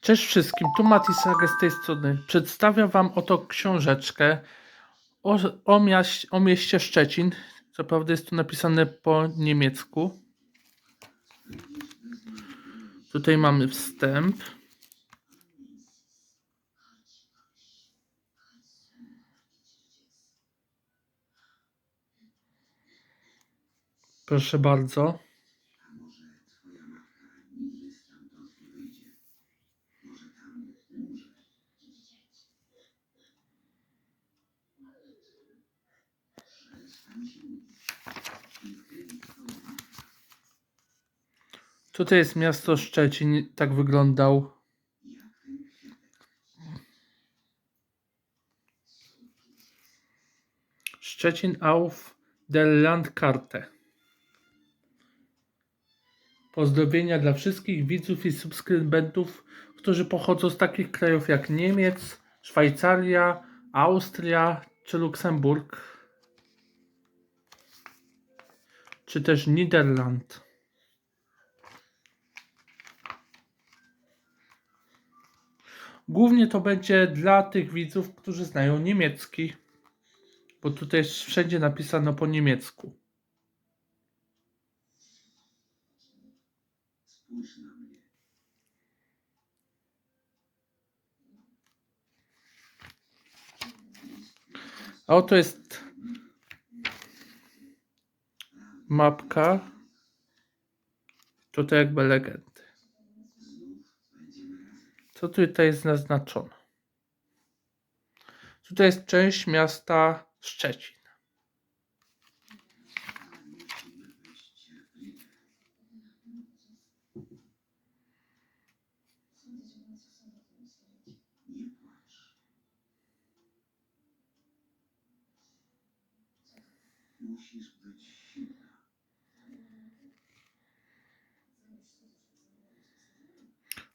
Cześć wszystkim, tu Mati Saga z tej strony. Przedstawiam Wam oto książeczkę o, o, miaś, o mieście Szczecin. Co prawda jest tu napisane po niemiecku. Tutaj mamy wstęp. Proszę bardzo. Tutaj jest miasto Szczecin, tak wyglądał. Szczecin auf der Landkarte. Pozdrowienia dla wszystkich widzów i subskrybentów, którzy pochodzą z takich krajów jak Niemiec, Szwajcaria, Austria czy Luksemburg, czy też Niderland. Głównie to będzie dla tych widzów, którzy znają niemiecki, bo tutaj jest wszędzie napisano po niemiecku. A oto jest mapka. Tutaj jakby legendy. Co tutaj jest zaznaczone? Tutaj jest część miasta Szczecin. Musisz być silna.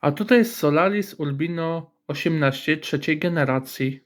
A tutaj jest Solaris Urbino 18 trzeciej generacji.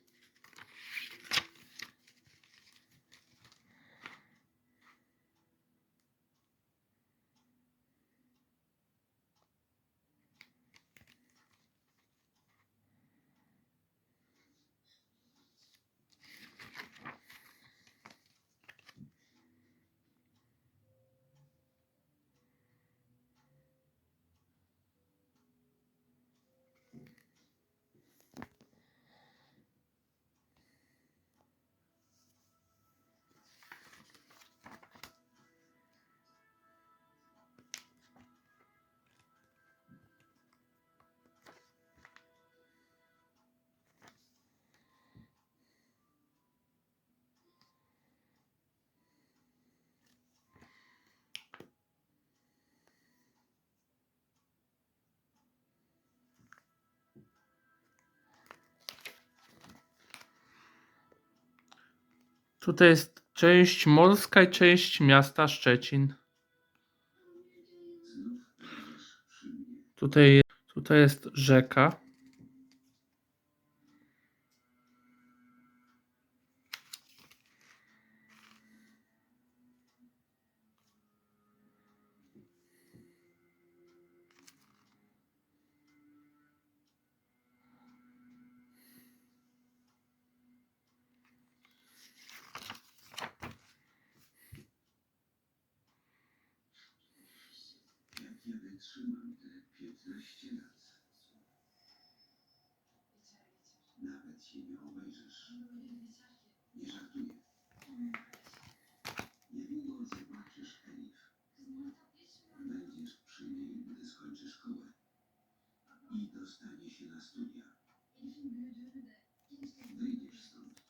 Tutaj jest część morska i część miasta Szczecin. Tutaj, tutaj jest rzeka. Wytrzymam te 15 lat. Nawet się nie obejrzysz. Nie żartuję. Niedługo zobaczysz Elif. Będziesz przy niej, gdy skończy szkołę. I dostanie się na studia. Wyjdziesz stąd.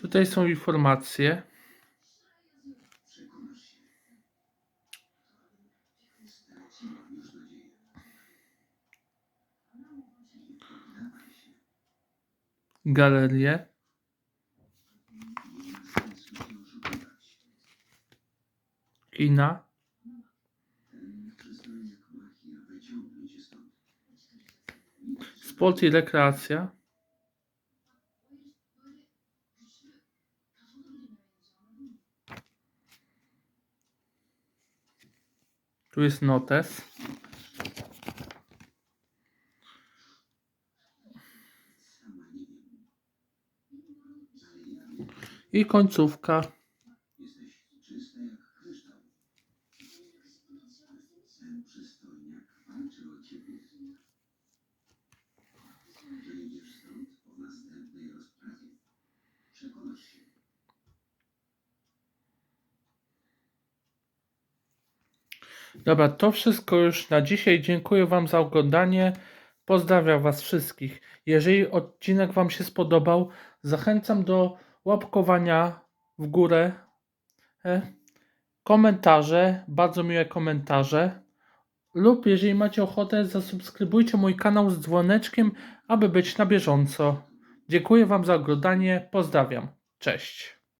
Tutaj są informacje. Przekonasz się. Straciłam już nadzieję. Nie poddawaj się. Oszukiwać. Kina. Sport i rekreacja. Tu jest notes. Przekonasz się. Dobra, to wszystko już na dzisiaj. Dziękuję Wam za oglądanie. Pozdrawiam Was wszystkich. Jeżeli odcinek Wam się spodobał, zachęcam do łapkowania w górę, e, komentarze, bardzo miłe komentarze. Lub jeżeli macie ochotę, zasubskrybujcie mój kanał z dzwoneczkiem, aby być na bieżąco. Dziękuję Wam za oglądanie. Pozdrawiam. Cześć.